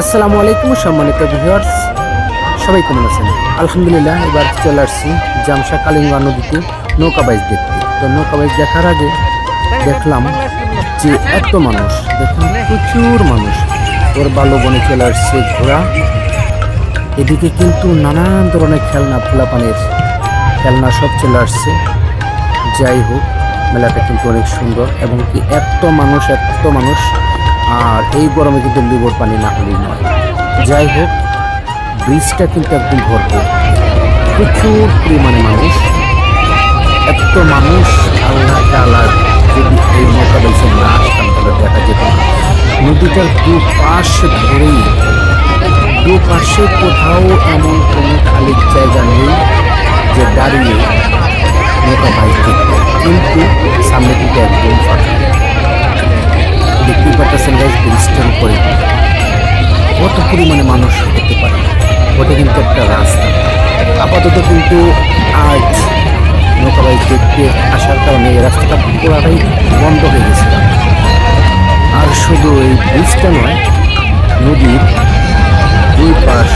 আসসালামু আলাইকুম সম্মানিত ভিউয়ার্স। সবাই কেমন আছেন? আলহামদুলিল্লাহ, এবার চলে আসছি জামশা কালিঙ্গা নদীতে নৌকা দেখতে। তো নৌকা বাইচ দেখার আগে দেখলাম যে এত মানুষ, দেখুন, প্রচুর মানুষ। ওর বালু বনে চলে আসছে ঘোড়া। এদিকে কিন্তু নানান ধরনের খেলনা পোলাপানের খেলনা সব চলে আসছে। যাই হোক, মেলাটা কিন্তু অনেক সুন্দর এবং কি এত মানুষ এত মানুষ আর এই গরমে কিন্তু লিবর পানি না হলেই নয়। যাই হোক ব্রিজটা কিন্তু একদম ভরপুর। প্রচুর পরিমাণে মানুষ, এত মানুষ, আল্লাহ তাআলার যদি এই নৌকা বেছে না আসতাম, তাহলে দেখা যেত না। নদীটার দুপাশ ধরেই, দুপাশে কোথাও এমন কোনো খালি জায়গা নেই যে দাঁড়িয়ে নৌকা বাইক কিন্তু সামনে কিন্তু একদম ফাঁকা। ব্রিজটার উপরে কত পরিমাণে মানুষ হতে পারে? ওটা কিন্তু একটা রাস্তা। আপাতত কিন্তু আজ নৌকা বাইক দেখতে আসার কারণে এই রাস্তাটা পুরাটাই বন্ধ হয়ে গেছিল আর শুধু এই ব্রিজটা নয়, নদীর দুই পাশ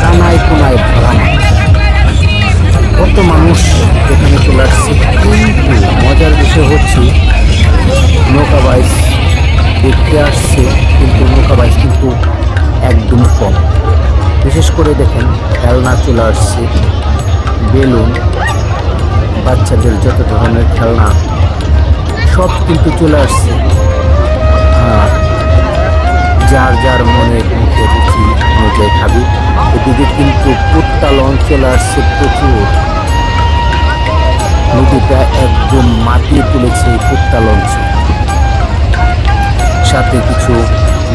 কানায় কোনায় ভরা কত মানুষ এখানে চলে আসছে, কিন্তু মজার বিষয় হচ্ছে নৌকা বাইচ দেখতে আসছে, কিন্তু নৌকা বাইচ কিন্তু একদম কম। বিশেষ করে দেখেন, খেলনা চলে আসছে, বেলুন, বাচ্চাদের যত ধরনের খেলনা, সব কিন্তু চলে আসছে। আর যার যার মনে মুখে রুচি অনুযায়ী খাবি এদিকে কিন্তু পুত্তাল চলে আসছে প্রচুর। নদীটা একদম মাতিয়ে তুলেছে এই অঞ্চল সাথে কিছু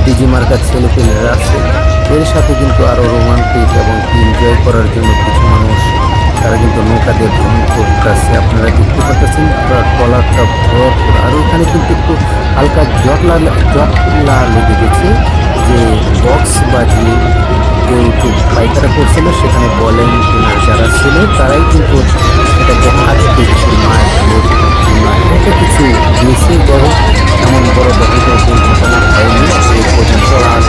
ডিজি মার্কার ছেলেপেলেরা আছে। এর সাথে কিন্তু আরও রোমান্টিক এবং এনজয় করার জন্য কিছু মানুষ, তারা কিন্তু নৌকা দিয়ে ভ্রমণ করতেছে। আপনারা দেখতে পাচ্ছেন ট্রলারটা ভরপুর। আর ওখানে কিন্তু একটু হালকা জটলা জটলা লেগে গেছে যে বক্স বাজিয়ে কেউ একটু পাইকারা করছিল, সেখানে বলেন যারা ছিল, তারাই কিন্তু সেটাকে হাত দিচ্ছে মায়ের এটা কিছু দিয়েছে। বড় এমন বড় ধরনের দুর্ঘটনা হয়নি এই পর্যন্ত আর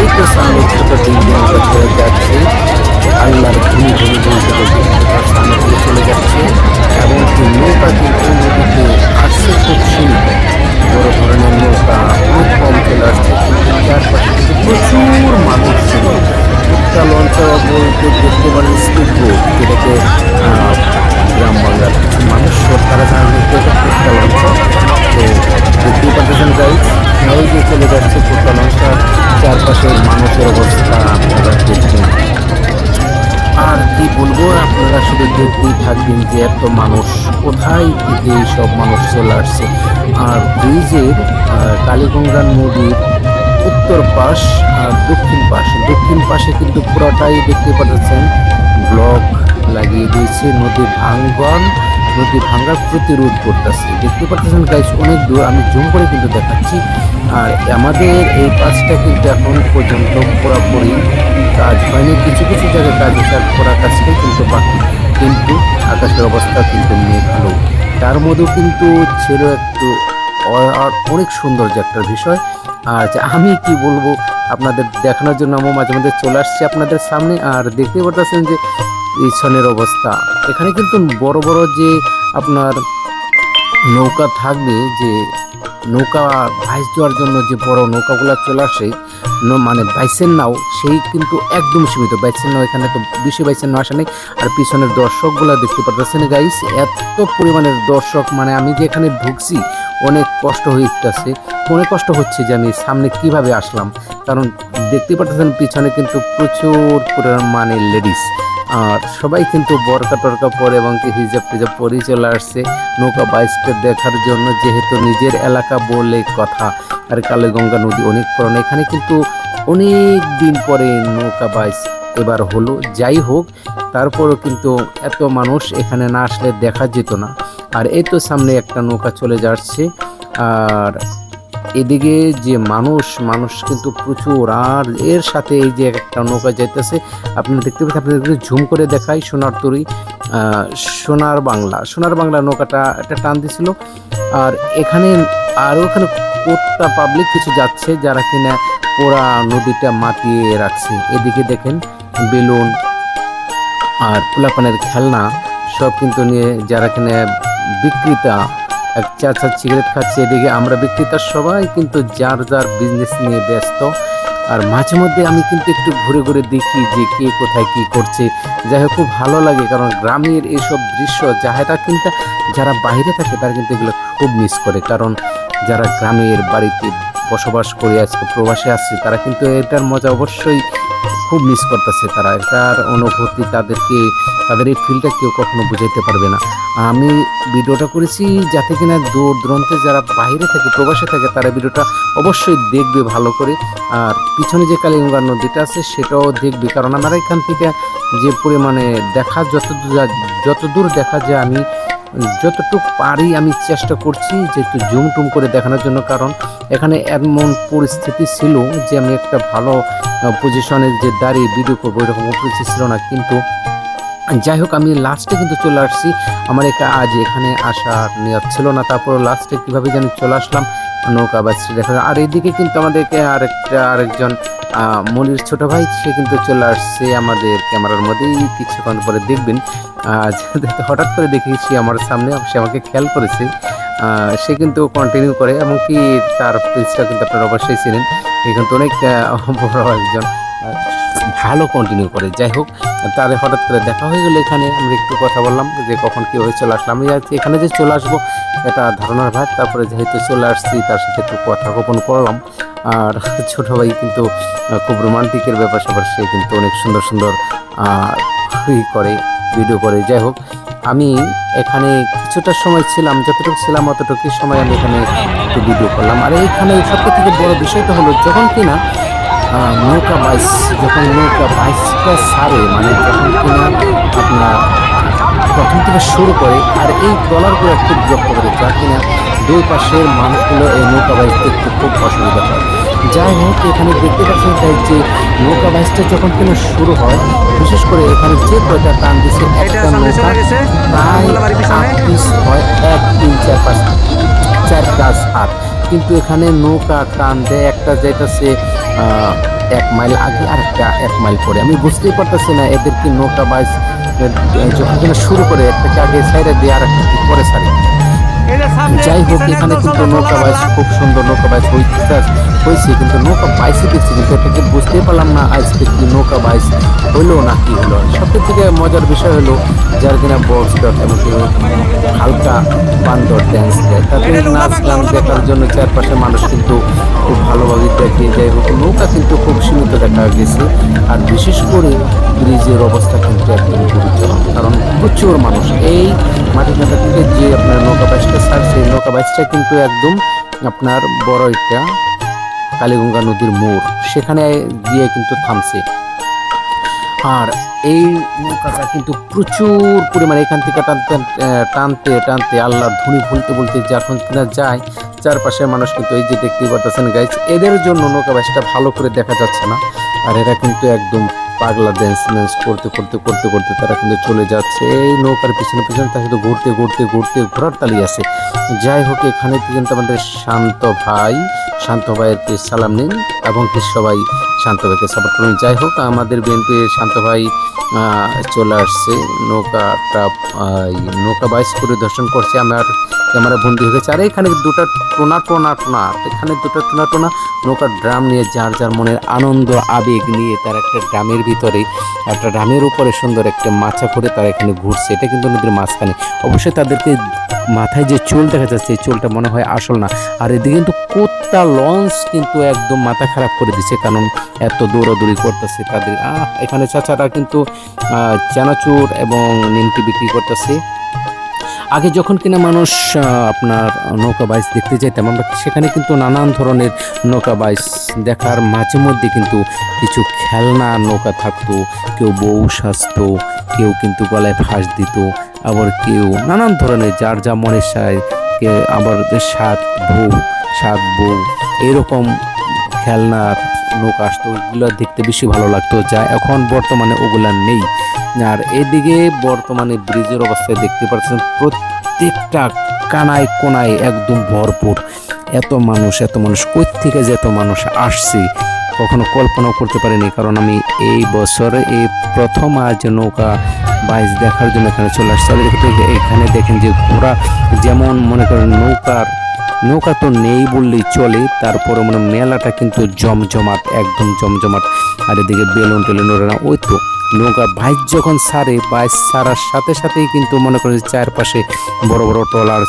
এই তো সামনে ছোট বিল্ডিংটা চলে যাচ্ছে। আল্লাহর ধনী ধনী সামনে চলে যাচ্ছে। এবং নৌকা কিন্তু নদীতে থাকবেন যে এত মানুষ, কোথায় থেকে সব মানুষ চলে আসছে? আর ব্রিজের কালীগঙ্গা নদীর উত্তর পাশ আর দক্ষিণ পাশ, দক্ষিণ পাশে কিন্তু পুরোটাই দেখতে পাচ্ছেন ব্লক লাগিয়ে দিয়েছে, নদী ভাঙ্গন, নদী ভাঙ্গার প্রতিরোধ করতেছে। দেখতে পাচ্ছেন গাইস অনেক দূর আমি জুম করে কিন্তু দেখাচ্ছি। আর আমাদের এই পাশটা কিন্তু এখন পর্যন্ত পুরোপুরি কাজ হয়নি, কিছু কিছু জায়গায় কাজ পুরা কাজটাই কিন্তু বাকি। কিন্তু আকাশের অবস্থা কিন্তু মেঘালো তার মধ্যেও কিন্তু ছিল একটু অনেক সৌন্দর্য একটা বিষয়। আর আমি কি বলব, আপনাদের দেখানোর জন্য আমি মাঝে মাঝে চলে আসছি আপনাদের সামনে। আর দেখতে পারতেছেন যে পিছনের অবস্থা। এখানে কিন্তু বড় বড় যে আপনার নৌকা থাকবে, যে নৌকা ভাইস দেওয়ার জন্য যে বড় নৌকাগুলো চলে আসে মানে বাইসের নাও, সেই কিন্তু একদম সীমিত। বাইসের নাও এখানে তো বেশি বাইসের নাও আসে নেই। আর পিছনের দর্শকগুলো দেখতে পাচ্ছেন গাইস এত পরিমাণের দর্শক মানে আমি যে এখানে ঢুকছি, অনেক কষ্ট হয়ে হইতেছে। অনেক কষ্ট হচ্ছে যে আমি সামনে কীভাবে আসলাম। কারণ দেখতে পাচ্ছেন পিছনে কিন্তু প্রচুর পরিমাণে লেডিস আর সবাই কিন্তু বরকা টরকা পরে এবং কি হিজাব টিজাব পরেই চলে আসছে। নৌকা বাইসটা দেখার জন্য যেহেতু নিজের এলাকা বলে কথা। আর কালীগঙ্গা নদী অনেক পুরানো। এখানে কিন্তু অনেক দিন পরে নৌকা বাইস এবার হলো। যাই হোক, তারপরও কিন্তু এত মানুষ এখানে না আসলে দেখা যেত না। আর এই তো সামনে একটা নৌকা চলে যাচ্ছে। আর এদিকে যে মানুষ মানুষ কিন্তু প্রচুর। আর এর সাথে এই যে একটা নৌকা যাইতেছে, আপনারা দেখতে পাচ্ছেন, আপনাদের ঝুম করে দেখাই সোনার তরি সোনার বাংলা। সোনার বাংলা নৌকাটা একটা টান দিছিল। আর এখানে আর ওখানে কোত্তা পাবলিক কিছু যাচ্ছে, যারা কিনা পোড়া নদীটা মাতিয়ে রাখছে। এদিকে দেখেন বেলুন আর পোলাপানের খেলনা, সব কিন্তু নিয়ে যারা কিনা বিক্রেতা, এক চাচা সিগারেট খাচ্ছে। এদিকে আমরা বিক্রেতা সবাই কিন্তু যার যার বিজনেস নিয়ে ব্যস্ত। আর মাঝে মধ্যে আমি কিন্তু একটু ঘুরে ঘুরে দেখি যে কে কোথায় কি করছে। যাই হোক, খুব ভালো লাগে কারণ গ্রামের এইসব দৃশ্য যাহাটা কিন্তু যারা বাইরে থাকে, তারা কিন্তু এগুলো খুব মিস করে। কারণ যারা গ্রামের বাড়িতে বসবাস করে, আজকে প্রবাসে আসছে তারা কিন্তু এটার মজা অবশ্যই খুব মিস করতেছে তারা। এটার অনুভূতি তাদেরকে, তাদের এই ফিলটা কেউ কখনো বুঝাইতে পারবে না। আমি ভিডিওটা করেছি যাতে কিনা দূর দূরান্তে যারা বাইরে থাকে, প্রবাসে থাকে, তারা ভিডিওটা অবশ্যই দেখবে ভালো করে। আর পিছনে যে কালিগঙ্গা নদীটা আছে, সেটাও দেখবে। কারণ আমার এখান থেকে যে পরিমাণে দেখা, যতদূর যতদূর দেখা যায়, আমি যতটুকু পারি আমি চেষ্টা করছি যে একটু জুম টুম করে দেখানোর জন্য, কারণ এখানে এমন পরিস্থিতি ছিল যে আমি একটা ভালো পজিশনে যে দাঁড়িয়ে ভিডিও করব এরকম পরিস্থিতি ছিল না। কিন্তু যাই হোক, আমি লাস্টে কিন্তু চলে আসছি। আমার একা আজ এখানে আসার নিয়ত ছিল না, তারপর লাস্টে কীভাবে জানি চলে আসলাম, নৌকা বাসটি দেখা আর এইদিকে কিন্তু আমাদেরকে আরেকটা, আরেকজন মনির ছোট ভাই, সে কিন্তু চলে আসছে আমাদের ক্যামেরার মধ্যেই। কিছুক্ষণ পরে দেখবেন যাতে হঠাৎ করে দেখেছি আমার সামনে, সে আমাকে খেয়াল করেছে। সে কিন্তু কন্টিনিউ করে এমনকি তার পেজটা কিন্তু আপনারা অবশ্যই ছিলেন সে কিন্তু অনেক বড় একজন ভালো কন্টিনিউ করে। যাই হোক তাহলে হঠাৎ করে দেখা হয়ে গেলো এখানে। আমরা একটু কথা বললাম যে কখন কী হয়ে চলে আসলাম। আমি আজ এখানে যে চলে আসব, এটা ধারণার ভাত তারপরে যেহেতু চলে আসছি, তার সাথে একটু কথা গোপন করলাম। আর ছোট ভাই কিন্তু খুব রোমান্টিকের ব্যাপার স্যাপার সে কিন্তু অনেক সুন্দর সুন্দর ই করে। ভিডিও করে। যাই হোক, আমি এখানে কিছুটা সময় ছিলাম, যতটুকু ছিলাম অতটুকু সময় আমি এখানে একটু ভিডিও করলাম। আর এইখানে সবথেকে থেকে বড় বিষয়টা হলো, যখন কিনা নৌকা বাইস, যখন নৌকা বাইসটা সারে মানে যখন কিনা আপনার প্রথম থেকে শুরু করে, আর এই ট্রলারগুলো খুব বিরক্ত করে, যা কিনা দুই পাশের মানুষগুলো এই নৌকা বাইস দেখতে খুব অসুবিধা হয়। যাই হোক এখানে দেখতে পাচ্ছেন তাই যে নৌকা বাইসটা যখন কিনা শুরু হয় বিশেষ করে এখানে যে কয়টা টান দিচ্ছে একটা নৌকা প্রায় পিস হয় এক তিন চার পাঁচ চার প্লাস আট। কিন্তু এখানে নৌকা টান দেয় একটা যেটাছে আহ, এক মাইল আগে আর একটা এক মাইল পরে। আমি বুঝতেই পারতেছি না এদের কি নৌকা বাইস যখন কিনা শুরু করে একটাকে আগে সাইডে দিয়ে আর একটা পরে সারি যাই হোক এখানে কিন্তু নৌকা বাইস খুব সুন্দর নৌকা বাইস হইতে হয়েছে কিন্তু নৌকা বাইসে দেখছি কিন্তু এটাকে বুঝতেই পারলাম না আজকে কি নৌকা বাইস হইল না কি হলো সবথেকে থেকে মজার বিষয় হলো যার কিনা বক্স ডট এমনকি হালকা বান্দর ড্যান্স দেয়। তাদের নাচ গান দেখার জন্য চারপাশে মানুষ কিন্তু খুব ভালোভাবে দেখে যাই হোক নৌকা কিন্তু খুব সীমিত দেখা গেছে। আর বিশেষ করে ব্রিজের অবস্থা কিন্তু একদম গুরুতর কারণ প্রচুর মানুষ। এই মাটিঘাটা থেকে যে আপনার নৌকা বাইসটা ছাড়ছে এই নৌকা বাইসটা কিন্তু একদম আপনার বড় একটা কালীগঙ্গা নদীর মোড়। সেখানে গিয়ে কিন্তু থামছে। আর এই নৌকাটা কিন্তু প্রচুর পরিমাণে এখান থেকে টানতে টানতে টানতে আল্লাহর ধুনি ভুলতে বলতে যখন কিনা যায়, চারপাশের মানুষ কিন্তু এই যে দেখতেই পাচ্ছেন গাইজ এদের জন্য নৌকা বাইসটা ভালো করে দেখা যাচ্ছে না। আর এরা কিন্তু একদম পাগলা ড্যান্স ম্যান্স করতে করতে করতে করতে তারা কিন্তু চলে যাচ্ছে। এই নৌকার পিছনে পিছনে তার সাথে ঘুরতে ঘুরতে ঘুরতে ঘোরার তালি আছে। যাই হোক, এখানে কিন্তু আমাদের শান্ত ভাই। শান্ত ভাইয়ের কে সালাম নিন এবং সবাই শান্ত ভাইকে সাপোর্ট করুন। যাই হোক, আমাদের বিএনপির শান্ত ভাই চলে আসছে। নৌকাটা নৌকা বাইস পরিদর্শন করছে। আমার ক্যামেরা বন্দি হয়ে গেছে। আর এখানে দুটো টোনা টোনা টোনা। এখানে দুটো টোনা টোনা। নৌকার ড্রাম নিয়ে যার যার মনের আনন্দ, আবেগ নিয়ে তার একটা ড্রামের ভিতরে একটা রামের উপরে সুন্দর একটা মাছা করে তারা এখানে ঘুরছে। এটা কিন্তু নদীর মাঝখানে। অবশ্যই তাদেরকে মাথায় যে চুল দেখা যাচ্ছে, এই চুলটা মনে হয় আসল না। আর এদিকে কিন্তু কোত্তা লঞ্চ কিন্তু একদম মাথা খারাপ করে দিছে, কারণ এত দৌড়াদৌড়ি করতেছে তাদের। এখানে চাচারা কিন্তু চানাচুর এবং নিমকি বিক্রি করতেছে। আগে যখন কিনা মানুষ আপনার নৌকা বাইস দেখতে যেতাম আমরা সেখানে কিন্তু নানান ধরনের নৌকা বাইস দেখার মাঝে মধ্যে কিন্তু কিছু খেলনা নৌকা থাকতো, কেউ বউ সাজতো, কেউ কিন্তু গলায় ফাঁস দিত, আবার কেউ নানান ধরনের যার যা মনের সায় কে আবার সাত বউ সাত বউ, এরকম খেলনার নৌকা আসতো ওগুলো দেখতে বেশি ভালো লাগতো, যা এখন বর্তমানে ওগুলা নেই। আর এদিকে বর্তমানে ব্রিজের অবস্থায় দেখতে পাচ্ছেন প্রত্যেকটা কানায় কোনায় একদম ভরপুর। এত মানুষ এত মানুষ কই থেকে যে এত মানুষ আসছে, কখনো কল্পনাও করতে পারিনি, কারণ আমি এই বছর এই প্রথম আজ নৌকা বাইচ দেখার জন্য এখানে চলে আসছি। এখানে দেখেন যে ঘোড়া যেমন মনে করেন নৌকার, নৌকা তো নেই বললেই চলে তারপরে মানে মেলাটা কিন্তু জমজমাট, একদম জমজমাট। আর এদিকে বেলুন টেলুন ওরা ওই তো নৌকা বাইচ যখন সারে বাইচ সারার সাথে সাথেই কিন্তু মনে করেন চারপাশে বড় বড় ট্রলার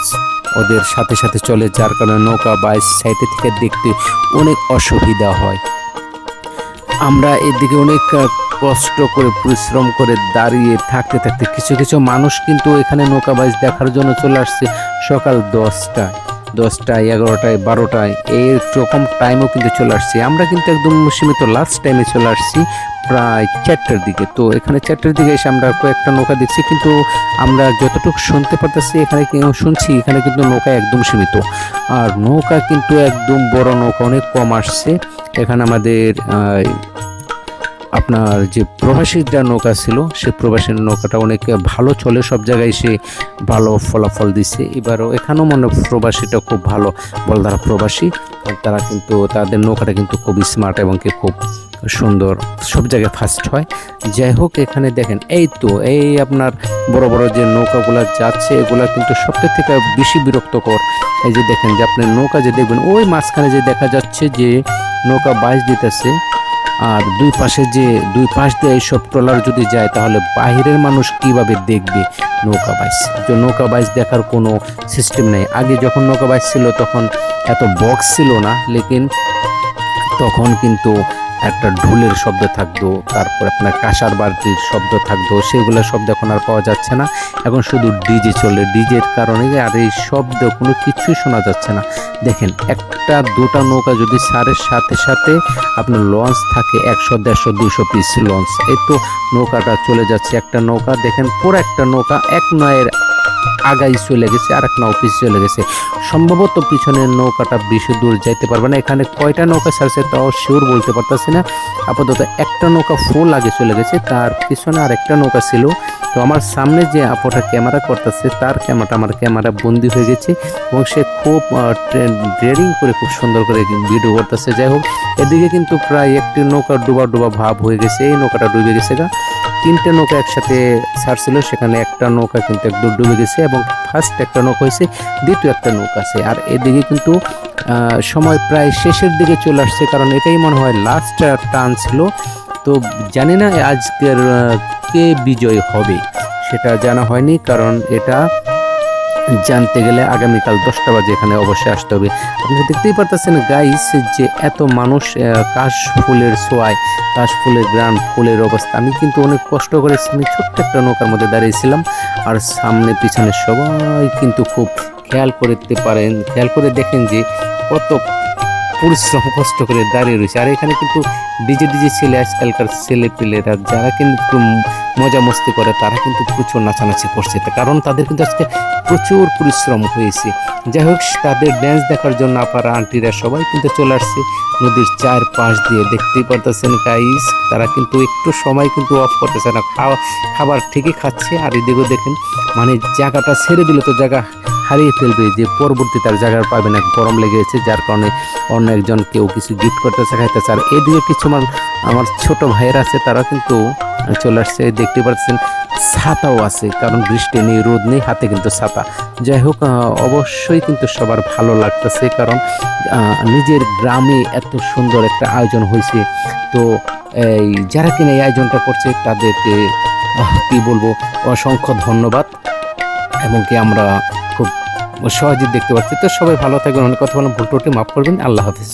ওদের সাথে সাথে চলে, যার কারণে নৌকা বাইচ সাইডে থেকে দেখতে অনেক অসুবিধা হয়। আমরা এদিকে অনেক কষ্ট করে, পরিশ্রম করে দাঁড়িয়ে থাকতে থাকতে কিছু কিছু মানুষ কিন্তু এখানে নৌকা বাইচ দেখার জন্য চলে আসছে সকাল দশটায়। দশটায়, এগারোটায়, বারোটায় এইরকম টাইমও কিন্তু চলে আসছে। আমরা কিন্তু একদম সীমিত লাস্ট টাইমে চলে আসছি প্রায় চারটার দিকে। তো এখানে চারটার দিকে এসে আমরা কয়েকটা নৌকা দেখছি, কিন্তু আমরা যতটুকু শুনতে পারতেছি, এখানে শুনছি, এখানে কিন্তু নৌকা একদম সীমিত। আর নৌকা কিন্তু একদম বড় নৌকা, অনেক কম আসছে। এখানে আমাদের আপনার যে প্রবাসীর নৌকা ছিল, সে প্রবাসীর নৌকাটা অনেক ভালো চলে, সব জায়গায় সে ভালো ফলাফল দিচ্ছে এবারও এখানেও মনে প্রবাসীটা খুব ভালো বলধারা প্রবাসী। তারা কিন্তু, তাদের নৌকাটা কিন্তু খুব স্মার্ট এবং কি খুব সুন্দর, সব জায়গায় ফার্স্ট হয়। যাই হোক, এখানে দেখেন, এই তো, এই আপনার বড় বড় যে নৌকাগুলো যাচ্ছে, এগুলা কিন্তু সবথেকে থেকে বেশি বিরক্তকর। এই যে দেখেন যে আপনি নৌকা যে দেখবেন, ওই মাঝখানে যে দেখা যাচ্ছে যে নৌকা বাইশ দিতেছে আর দুই পাশে যে, দুই পাশ দিয়ে এইসব ট্রলার যদি যায়, তাহলে বাহিরের মানুষ কীভাবে দেখবে নৌকা বাইস? তো নৌকা বাইস দেখার কোনো সিস্টেম নেই। আগে যখন নৌকা বাইস ছিল, তখন এত বক্স ছিল না, লেকিন তখন কিন্তু একটা ঢোলের শব্দ থাকতো, তারপর আপনার কাঁসার বালতির শব্দ থাকতো সেগুলো শব্দ এখন আর পাওয়া যাচ্ছে না। এখন শুধু ডিজে চলে। ডিজের কারণে আর এই শব্দ কোনো কিছুই শোনা যাচ্ছে না। দেখেন, একটা, দুটা নৌকা যদি সারের সাথে সাথে আপনার লঞ্চ থাকে, একশো, দেড়শো, দুশো পিস লঞ্চ। এই তো নৌকাটা চলে যাচ্ছে একটা নৌকা। দেখেন, পুরো একটা নৌকা এক নয়ের আগাই চলে গেছে আর এক নাও পিছিয়ে চলে গেছে। সম্ভবত পিছনের নৌকাটা বেশি দূর যাইতে পারবে না, এখানে কয়টা নৌকা ছাড়ছে তাও শিওর বলতে পারতেছি না। আপাতত একটা নৌকা ফুল আগে চলে গেছে, তার পিছনে আর একটা নৌকা ছিল। তো আমার সামনে যে আপোটা ক্যামেরা করতেছে, তার ক্যামেরাটা আমার ক্যামেরা বন্দি হয়ে গেছে এবং সে খুব ড্রেডিং করে খুব সুন্দর করে ভিডিও করতেছে। যাই হোক, এদিকে কিন্তু প্রায় একটি নৌকা ডুবা ডুবা ভাব হয়ে গেছে, এই নৌকাটা ডুবে গেছে গা। তিনটে নৌকা একসাথে ছাড়ছিল, সেখানে একটা নৌকা কিন্তু একদম ডুবে গেছে এবং ফার্স্ট একটা নৌকা হয়েছে, দ্বিতীয় একটা নৌকা আছে। আর এদিকে কিন্তু সময় প্রায় শেষের দিকে চলে আসছে, কারণ এটাই মনে হয় লাস্ট টান ছিল। তো জানি না আজকের কে বিজয় হবে, সেটা জানা হয়নি, কারণ এটা জানতে গেলে আগামীকাল দশটা বাজে এখানে অবশ্যই আসতে হবে। আপনারা দেখতেই পারতেছেন গাইস যে এত মানুষ কাশ ফুলের সোয়ায় কাশ ফুলের গ্রান ফুলের অবস্থা। আমি কিন্তু অনেক কষ্ট করে আমি ছোট্ট একটা নৌকার মধ্যে দাঁড়িয়েছিলাম। আর সামনে পিছনে সবাই কিন্তু খুব খেয়াল করতে পারেন, খেয়াল করে দেখেন যে কত পরিশ্রম কষ্ট করে দাঁড়িয়ে রয়েছে। আর এখানে কিন্তু ডিজে ডিজে ছেলে, আজকালকার ছেলে পেলেরা, যারা কিন্তু মজা মস্তি করে, তারা কিন্তু প্রচুর নাচানাচি করছে। কারণ তাদের কিন্তু আজকে প্রচুর পরিশ্রম হয়েছে। যাই হোক, তাদের ড্যান্স দেখার জন্য আপারা আন্টিরা সবাই কিন্তু চলে আসছে নদীর চার পাশ দিয়ে। দেখতেই পারতেছেন গাইস তারা কিন্তু একটু সময় কিন্তু অফ করতেছে না। খাওয়া, খাবার ঠিকই খাচ্ছে। আর এদিকেও দেখেন মানে জায়গাটা ছেড়ে দিলে তো জায়গা। হারিয়ে ফেলবে যে পরবর্তী তার জায়গা পাবে না গরম লেগেছে, যার কারণে অন্য একজন কেউ কিছু গিফট করতে খাইতেছে আর এদিকে কিছু আমার আমার ছোট ভাইয়ের আছে তারা কিন্তু চলে আসছে। দেখতে পাচ্ছেন, ছাতাও আছে, কারণ বৃষ্টি নেই, রোদ নেই, হাতে কিন্তু ছাতা। যাই হোক অবশ্যই কিন্তু সবার ভালো লাগতেছে, কারণ নিজের গ্রামে এত সুন্দর একটা আয়োজন হয়েছে। তো, এই, যারা কিনা এই আয়োজনটা করছে, তাদেরকে কি বলব, অসংখ্য ধন্যবাদ। এবং কি আমরা সহজে দেখতে পাচ্ছি তো সবাই ভালো থাকবেন, অনেক কথা বলেন ভুল মাফ করবেন। আল্লাহ হাফিজ।